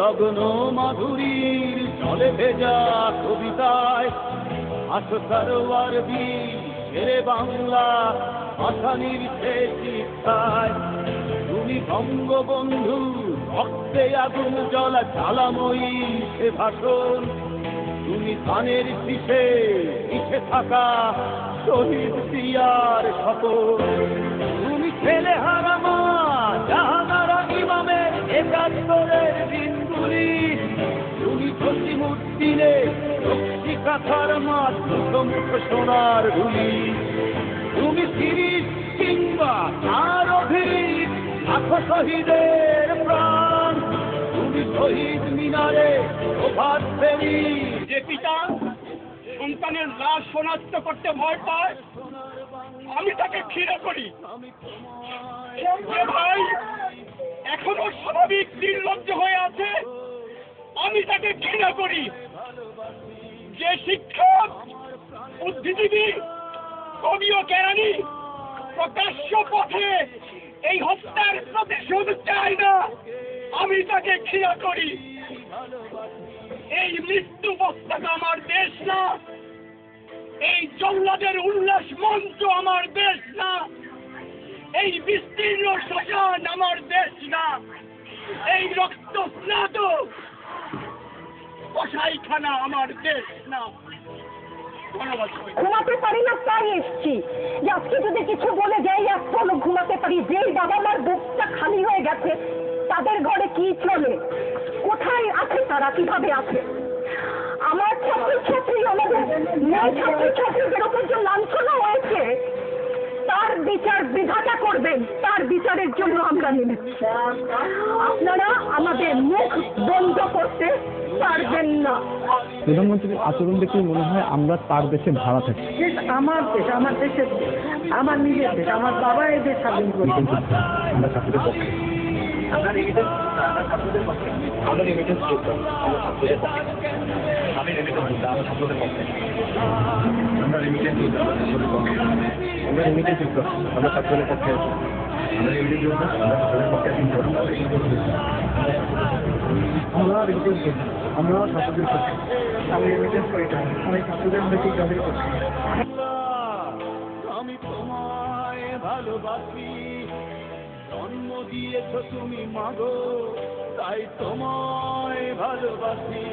নগ্ন মাধুরীর চলে ভেজা কবিতায়। আসো সারোয়ার বীর বাংলা শেষ ইচ্ছায় তুমি বঙ্গবন্ধু রক্তে আগুন জ্বলা, জ্বালাময়ী সে ভাষণ। তুমি ধানের শীষে পিঠে থাকা শহীদ দিয়ার শপথ। তুমি ছেলে হারামা জসিমুদ্দিনে রক্ষী কাথার মাছ মুখ সোনার গুলি। তুমি সিরিজ কিংবা তার অভির লাখো শহীদের প্রাণ। তুমি শহীদ মিনারে প্রভাত ফেরি যে পিতা সন্তানের লাশ শনাক্ত করতে ভয় পায়, আমি তাকে ঘৃণা করি। ভাই এখনও স্বাভাবিক নির্লজ্জ হয়ে আছে আমি তাকে ঘৃণা করি। যে শিক্ষক, বুদ্ধিজীবী, কবি ও জ্ঞানী প্রকাশ্য পথে এই হত্যার প্রতিশোধ চায় না, আমি তাকে ঘৃণা করি। এই মৃত্যু পতাকা আমার দেশ না, এই জল্লাদের উল্লাস মঞ্চ আমার দেশ না, এই বিস্তীর্ণ শ্মশান আমার দেশ না, এই রক্ত স্নাত ঘুমাতে পারি না, তাই এসছি। যে আজকে যদি কিছু বলে যাই এক চলো ঘুমাতে পারি। যেই বাবা মার বুকটা খালি হয়ে গেছে, তাদের ঘরে কি চলে? কোথায় আছে তারা? কীভাবে আছে? আমার ছাত্রছাত্রী আমাদের, মেয়ে ছাত্রছাত্রীদের উপর যে তার বিচার বিধাতা করবেন তার বিচারের জন্য আমরা নেমেছি আপনারা আমাদের মুখ বন্ধ করতে পারবেন না। প্রধানমন্ত্রীর আচরণ দেখে মনে হয় আমরা তার দেশে ভাড়া থাকি। আমার দেশ আমার দেশের আমার নিজের দেশ আমার বাবা এই দেশ স্বাধীন করেছে। আমরা ছাত্রদের পক্ষে। আমরা রেমিটেন্স আমরা ছাত্রদের পক্ষে। আমরা রেমিটেন্স আমরা ছাত্রদের পক্ষে। আমি রেমিটেন্স যোদ্ধা আমরা ছাত্রদের পক্ষে। আমরা রেমিটেন্স যোদ্ধা আমরা ছাত্রদের পক্ষে। আমরা রেমিটেন্স যোদ্ধা আমরা ছাত্রদের পক্ষে আছি। আমরা রেমিটেন্স যোদ্ধা আমরা ছাত্রদের পক্ষে আছি। আমরা রেমিটেন্স যোদ্ধা আমরা ছাত্রদের পক্ষে আমি রেমিটেন্স করি আমি ছাত্রদের মধ্যে যাদের পক্ষে আমি তোমায় ভালোবাসি। জন্ম দিয়েছ তুমি মাগো তাই তোমায় ভালোবাসি।